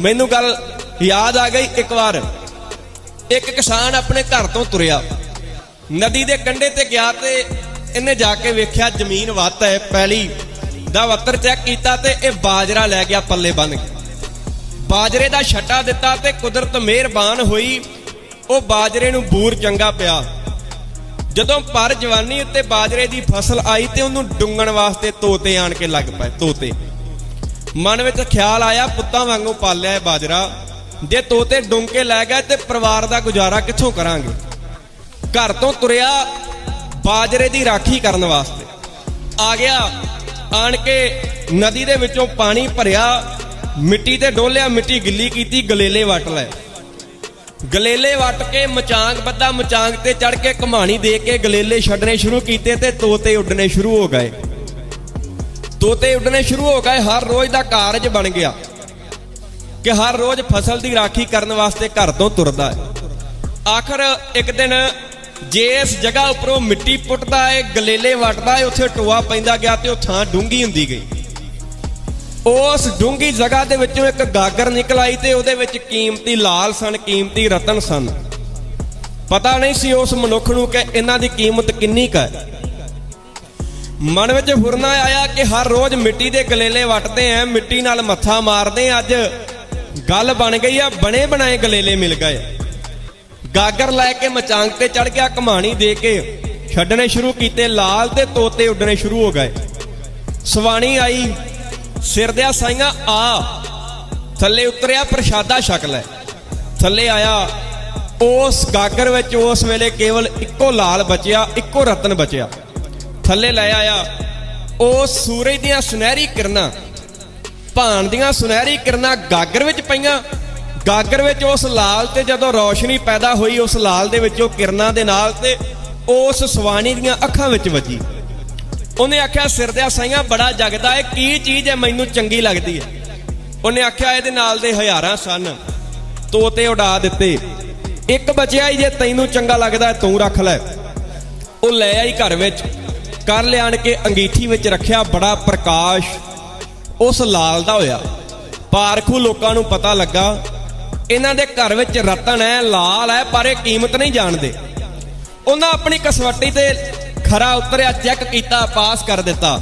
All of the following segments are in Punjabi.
ਮੈਨੂੰ ਗੱਲ ਯਾਦ ਆ ਗਈ ਇੱਕ ਵਾਰ। ਇੱਕ ਕਿਸਾਨ ਆਪਣੇ ਘਰ ਤੋਂ ਤੁਰਿਆ। ਨਦੀ ਦੇ ਕੰਢੇ ਤੇ ਗਿਆ ਤੇ ਇਹਨੇ ਜਾ ਕੇ ਵੇਖਿਆ ਜ਼ਮੀਨ ਵੱਤ ਹੈ, ਪੈਲੀ ਦਾ ਵੱਤਰ ਚੈੱਕ ਕੀਤਾ ਤੇ ਇਹ ਬਾਜਰਾ ਲੈ ਗਿਆ ਪੱਲੇ ਬੰਨ ਕੇ। ਬਾਜਰੇ ਦਾ ਛੱਟਾ ਦਿੱਤਾ ਤੇ ਕੁਦਰਤ ਮਿਹਰਬਾਨ ਹੋਈ। ਉਹ ਬਾਜਰੇ ਨੂੰ ਬੂਰ ਚੰਗਾ ਪਿਆ। ਜਦੋਂ ਪਰ ਜਵਾਨੀ ਉੱਤੇ ਬਾਜਰੇ ਦੀ ਫਸਲ ਆਈ ਤੇ ਉਹਨੂੰ ਡੁੰਗਣ ਵਾਸਤੇ ਤੋਤੇ ਆਣ ਕੇ ਲੱਗ ਪਏ, ਤੋਤੇ। ਮਨ ਵਿੱਚ ਖਿਆਲ ਆਇਆ, ਪੁੱਤਾਂ ਵਾਂਗੂ ਪਾਲਿਆ ਇਹ ਬਾਜਰਾ। ਜੇ ਤੋਤੇ ਡੁੰਗ ਕੇ ਲੈ ਗਏ ਤੇ ਪਰਿਵਾਰ ਦਾ ਗੁਜ਼ਾਰਾ ਕਿੱਥੋਂ ਕਰਾਂਗੇ? ਘਰ ਤੋਂ ਤੁਰਿਆ ਬਾਜਰੇ ਦੀ ਰਾਖੀ ਕਰਨ ਵਾਸਤੇ। ਆ ਗਿਆ, ਆਣ ਕੇ ਨਦੀ ਦੇ ਵਿੱਚੋਂ ਪਾਣੀ ਭਰਿਆ, ਮਿੱਟੀ ਤੇ ਡੋਲਿਆ, ਮਿੱਟੀ ਗਿੱਲੀ ਕੀਤੀ, ਗਲੇਲੇ ਵੱਟ ਲੈ ਗਲੇਲੇ ਵੱਟ ਕੇ ਮਚਾਂਗ ਬੱਦਾ ਮਚਾਂਗ ਤੇ ਚੜ ਕੇ ਕਮਾਣੀ ਦੇ ਕੇ ਗਲੇਲੇ ਛੱਡਣੇ ਸ਼ੁਰੂ ਕੀਤੇ ਤੇ ਤੋਤੇ ਉੱਡਣੇ ਸ਼ੁਰੂ ਹੋ ਗਏ। ਤੋਤੇ ਉੱਡਣੇ ਸ਼ੁਰੂ ਹੋ ਗਏ, ਹਰ ਰੋਜ਼ ਦਾ ਕਾਰਜ ਬਣ ਗਿਆ। ਕਿ ਹਰ ਰੋਜ਼ ਫਸਲ ਦੀ ਰਾਖੀ ਕਰਨ ਵਾਸਤੇ ਘਰ ਤੋਂ ਤੁਰਦਾ ਹੈ। ਆਖਰ ਇੱਕ ਦਿਨ ਜੇ ਇਸ ਜਗ੍ਹਾ ਉੱਪਰੋਂ ਮਿੱਟੀ ਪੁੱਟਦਾ ਹੈ ਗਲੇਲੇ ਵੱਟਦਾ ਹੈ ਉੱਥੇ ਟੋਆ ਪੈਂਦਾ ਗਿਆ ਤੇ ਉਹ ਥਾਂ ਡੂੰਗੀ ਹੁੰਦੀ ਗਈ। ਉਸ ਡੂੰਗੀ ਜਗ੍ਹਾ ਦੇ ਵਿੱਚੋਂ ਇੱਕ ਗਾਗਰ ਨਿਕਲ ਆਈ ਤੇ ਉਹਦੇ ਵਿੱਚ ਕੀਮਤੀ ਲਾਲ ਸਨ, ਕੀਮਤੀ ਰਤਨ ਸਨ। ਪਤਾ ਨਹੀਂ ਸੀ ਉਸ ਮਨੁੱਖ ਨੂੰ ਕਿ ਇਹਨਾਂ ਦੀ ਕੀਮਤ ਕਿੰਨੀ ਕੁ ਹੈ। ਮਨ ਵਿੱਚ ਫੁਰਨਾ ਆਇਆ ਕਿ ਹਰ ਰੋਜ਼ ਮਿੱਟੀ ਦੇ ਗਲੇਲੇ ਵੱਟਦੇ ਆ, ਮਿੱਟੀ ਨਾਲ ਮੱਥਾ ਮਾਰਦੇ ਆ। ਅੱਜ ਗੱਲ ਬਣ ਗਈ ਆ, ਬਣੇ ਬਣਾਏ ਗਲੇਲੇ ਮਿਲ ਗਏ। ਗਾਗਰ ਲੈ ਕੇ ਮਚਾਂਗ ਤੇ ਚੜ ਗਿਆ ਕਮਾਣੀ ਦੇ ਕੇ ਛੱਡਣੇ ਸ਼ੁਰੂ ਕੀਤੇ, ਲਾਲ ਤੇ ਤੋਤੇ ਉੱਡਣੇ ਸ਼ੁਰੂ ਹੋ ਗਏ। ਸਵਾਣੀ ਆਈ, ਸਿਰ ਦਿਆ ਸਾਈਆਂ, ਆ। ਥੱਲੇ ਉਤਰਿਆ ਪ੍ਰਸ਼ਾਦਾ ਸ਼ਕਲ ਹੈ ਥੱਲੇ ਆਇਆ, ਉਸ ਗਾਗਰ ਵਿੱਚ ਉਸ ਵੇਲੇ ਕੇਵਲ ਇੱਕੋ ਲਾਲ ਬਚਿਆ, ਇੱਕੋ ਰਤਨ ਬਚਿਆ। ਥੱਲੇ ਲੈ ਆਇਆ। ਉਹ ਸੂਰਜ ਦੀਆਂ ਸੁਨਹਿਰੀ ਕਿਰਨਾਂ ਭਾਣ ਦੀਆਂ ਸੁਨਹਿਰੀ ਕਿਰਨਾਂ ਗਾਗਰ ਵਿੱਚ ਪਈਆਂ। ਗਾਗਰ ਵਿੱਚ ਉਸ ਲਾਲ ਤੇ ਜਦੋਂ ਰੌਸ਼ਨੀ ਪੈਦਾ ਹੋਈ, ਉਸ ਲਾਲ ਦੇ ਵਿੱਚੋਂ ਕਿਰਨਾਂ ਦੇ ਨਾਲ ਤੇ ਉਸ ਸਵਾਣੀ ਦੀਆਂ ਅੱਖਾਂ ਵਿੱਚ ਵੱਜੀ। ਉਹਨੇ ਆਖਿਆ, ਸਿਰ ਦੇ ਸਾਈਆਂ ਬੜਾ ਜਗਦਾ ਹੈ ਕੀ ਚੀਜ਼ ਹੈ ਮੈਨੂੰ ਚੰਗੀ ਲੱਗਦੀ ਹੈ ਉਹਨੇ ਆਖਿਆ, ਇਹਦੇ ਨਾਲ ਦੇ ਹਜ਼ਾਰਾਂ ਸਨ। ਤੋਤੇ ਉਡਾ ਦਿੱਤੇ। ਇੱਕ ਬਚਿਆ ਹੀ ਜੇ ਤੈਨੂੰ ਚੰਗਾ ਲੱਗਦਾ ਤੂੰ ਰੱਖ ਲੈ। ਉਹ ਲੈ ਆਈ ਘਰ ਵਿੱਚ। ਕਰ ਲਿਆਣ ਕੇ ਅੰਗੀਠੀ ਵਿੱਚ ਰੱਖਿਆ, ਬੜਾ ਪ੍ਰਕਾਸ਼ ਉਸ ਲਾਲ ਦਾ ਹੋਇਆ। ਪਾਰਖੂ ਲੋਕਾਂ ਨੂੰ ਪਤਾ ਲੱਗਾ, ਇਹਨਾਂ ਦੇ ਘਰ ਵਿੱਚ ਰਤਨ ਹੈ, ਲਾਲ ਹੈ, ਪਰ ਇਹ ਕੀਮਤ ਨਹੀਂ ਜਾਣਦੇ। ਉਹਨਾਂ ਆਪਣੀ ਕਸਵੱਟੀ ਤੇ ਖਰਾ ਉਤਰਿਆ, ਚੈੱਕ ਕੀਤਾ, ਪਾਸ ਕਰ ਦਿੱਤਾ।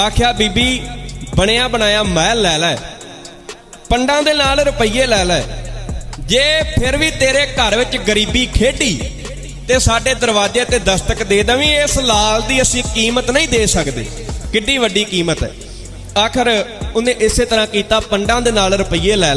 ਆਖਿਆ, ਬੀਬੀ, ਬਣਿਆ ਬਣਾਇਆ ਮਹਿਲ ਲੈ ਲੈ। ਪੰਡਾਂ ਦੇ ਨਾਲ ਰੁਪਈਏ ਲੈ ਲੈ। ਜੇ ਫਿਰ ਵੀ ਤੇਰੇ ਘਰ ਵਿੱਚ ਗਰੀਬੀ ਖੇਡੀ ਤੇ ਸਾਡੇ ਦਰਵਾਜ਼ੇ ਤੇ ਦਸਤਕ ਦੇ ਦਵੀਂ, ਇਸ ਲਾਲ ਦੀ ਅਸੀਂ ਕੀਮਤ ਨਹੀਂ ਦੇ ਸਕਦੇ। ਕਿੱਡੀ ਵੱਡੀ ਕੀਮਤ ਹੈ। ਆਖਰ ਉਹਨੇ ਇਸੇ ਤਰ੍ਹਾਂ ਕੀਤਾ, ਪੰਡਾਂ ਦੇ ਨਾਲ ਰੁਪਈਏ ਲੈ ਲੈ।